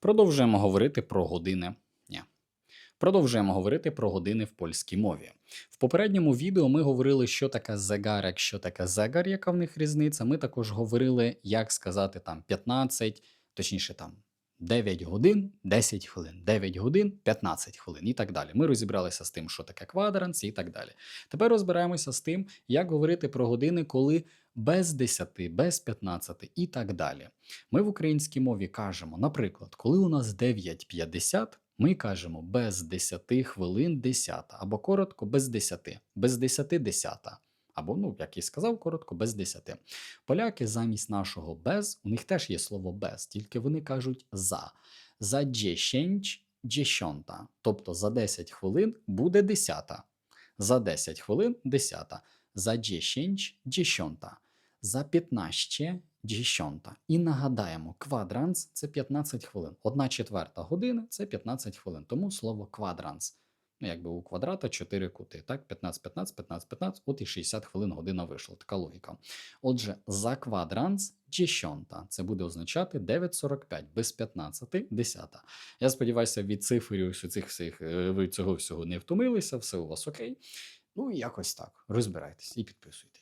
Продовжуємо говорити про години. Ні. Продовжуємо говорити про години в польській мові. В попередньому відео ми говорили, що таке загарек, що таке зегар, яка в них різниця. Ми також говорили, як сказати там 15, точніше там 9 годин, 10 хвилин, 9 годин, 15 хвилин і так далі. Ми розібралися з тим, що таке квадранс і так далі. Тепер розбираємося з тим, як говорити про години, коли без 10, без 15 і так далі. Ми в українській мові кажемо, наприклад, коли у нас 9.50, ми кажемо без 10 хвилин 10, або коротко без 10, без 10 10. Або, ну, як і сказав, коротко, без 10. Поляки замість нашого без, у них теж є слово без, тільки вони кажуть за. За 10 десята. Тобто за 10 хвилин буде 10. За 10 хвилин 10. За 10 десята. За 15 десята. І нагадаємо, квадранс це 15 хвилин. Одна четверта години це 15 хвилин. Тому слово квадранс. Ну, якби у квадрата 4 кути. Так, 15, 15, 15, 15, от і 60 хвилин година вийшла. Така логіка. Отже, за квадранс десята. Це буде означати 9.45 без 15, 10. Я сподіваюся, від цифр цих всіх е, ви цього всього не втомилися, все у вас окей. Ну якось так. Розбирайтесь і підписуйтесь.